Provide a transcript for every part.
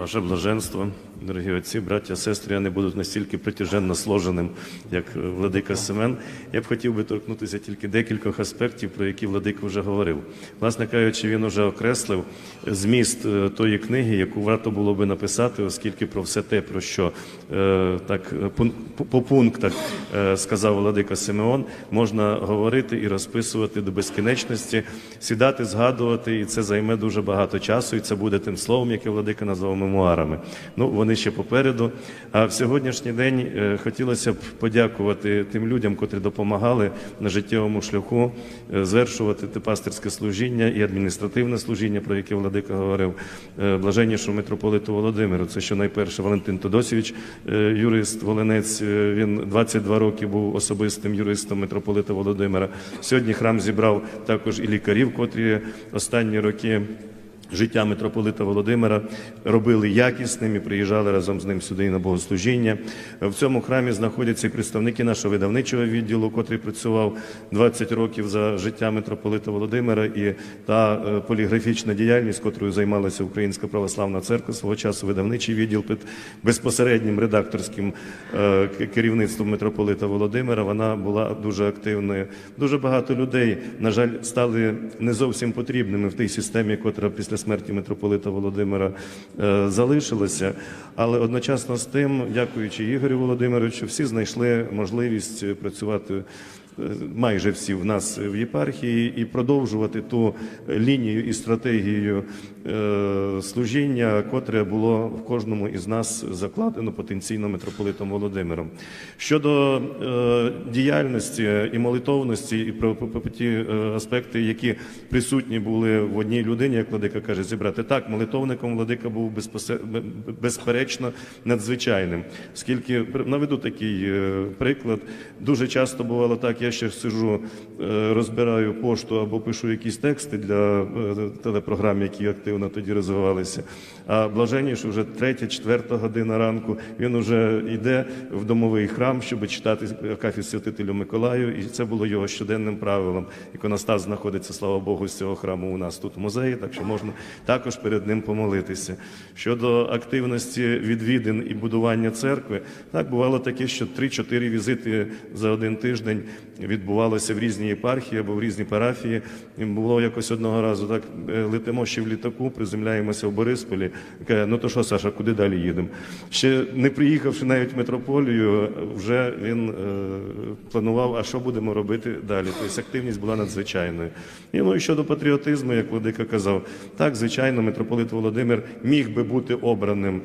Ваше блаженство, дорогі отці, браття, сестри, я не буду настільки притяженно сложеним, як е, владика Семен. Я б хотів би торкнутися тільки декількох аспектів, про які владика вже говорив. Власне кажучи, він вже окреслив зміст е, тої книги, яку варто було би написати, оскільки про все те, про що е, так по- пунктах сказав владика Симеон, можна говорити і розписувати до безкінечності, сідати, згадувати, і це займе дуже багато часу, і це буде тим словом, яке владика назвав мемуарами. Ну, вони ще попереду. А в сьогоднішній день е, хотілося б подякувати тим людям, котрі допомагали на життєвому шляху е, звершувати пастирське служіння і адміністративне служіння, про яке владика говорив, е, блаженнішому митрополиту Володимиру. Це що найперше Валентин Тодосівич, юрист Волинець. Він 22 роки був особистим юристом митрополита Володимира. Сьогодні храм зібрав також і лікарів, котрі останні роки. Життя митрополита Володимира робили якісним і приїжджали разом з ним сюди на богослужіння. В цьому храмі знаходяться і представники нашого видавничого відділу, котрий працював 20 років за життя митрополита Володимира, і та е, поліграфічна діяльність, котрою займалася Українська православна церква свого часу, видавничий відділ під безпосереднім редакторським е, керівництвом митрополита Володимира. Вона була дуже активною. Дуже багато людей, на жаль, стали не зовсім потрібними в тій системі, котра після смерті митрополита Володимира залишилося. Але одночасно з тим, дякуючи Ігорю Володимировичу, всі знайшли можливість е, працювати. Майже всі в нас в єпархії і продовжувати ту лінію і стратегію е, служіння, котре було в кожному із нас закладено потенційно митрополитом Володимиром. Щодо е, діяльності і молитовності, і про, ті е, аспекти, які присутні були в одній людині, як владика каже, зібрати так, молитовником владика був безперечно надзвичайним. Скільки наведу такий приклад, дуже часто бувало так, я ще сижу, е, розбираю пошту або пишу якісь тексти для е, телепрограм, які активно тоді розвивалися. А блаженніше вже третя, четверта година ранку він уже йде в домовий храм, щоб читати Акафіс святителю Миколаю, і це було його щоденним правилом. Іконостас знаходиться, слава Богу, з цього храму у нас тут в музеї, так що можна також перед ним помолитися. Щодо активності відвідин і будування церкви, так бувало таке, що 3-4 візити за один тиждень відбувалося в різні єпархії або в різні парафії. Було якось одного разу так е, летимо ще в літаку, приземляємося в Борисполі. Каже, ну то що, Саша, куди далі їдемо? Ще не приїхавши навіть в метрополію, вже він е, планував, а що будемо робити далі. Тобто активність була надзвичайною. І ну і щодо патріотизму, як Владика казав, так, звичайно, митрополит Володимир міг би бути обраним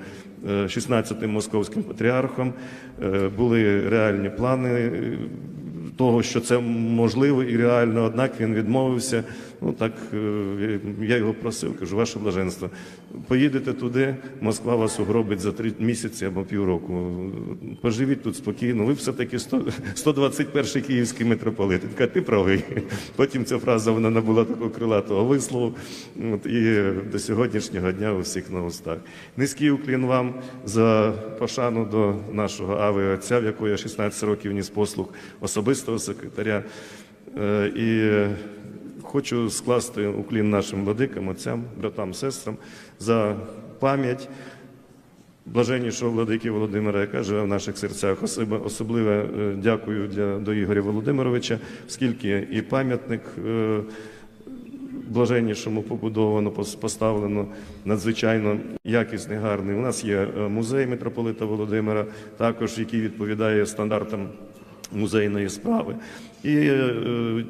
е, 16-тим московським патріархом. Е, Були реальні плани. Того, що це можливо і реально, однак він відмовився. Ну так е, я його просив, кажу, ваше блаженство, поїдете туди, Москва вас угробить за три місяці або півроку. Поживіть тут спокійно. Ви все-таки 100 121-й київський митрополит. Він каже, ти правий. Потім ця фраза вона набула такого крилатого вислову. От, і до сьогоднішнього дня у всіх на устах. Низький уклін вам за пошану до нашого ави отця, в якого я 16 років ніс послуг особистого секретаря. Е, І хочу скласти уклін нашим владикам, отцям, братам, сестрам за пам'ять блаженнішого владики Володимира, яка живе в наших серцях. Особливо е, дякую для, до Ігоря Володимировича, оскільки і пам'ятник. е, блаженнішому побудовано, поставлено надзвичайно якісний, гарний. У нас є музей митрополита Володимира, також який відповідає стандартам музейної справи. І е,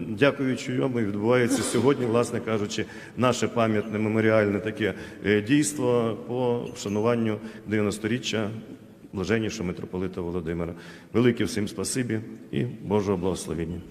дякуючи йому, відбувається сьогодні, власне кажучи, наше пам'ятне меморіальне таке е, дійство по вшануванню 90-річчя блаженнішого митрополита Володимира. Велике всім спасибі і Божого благословення.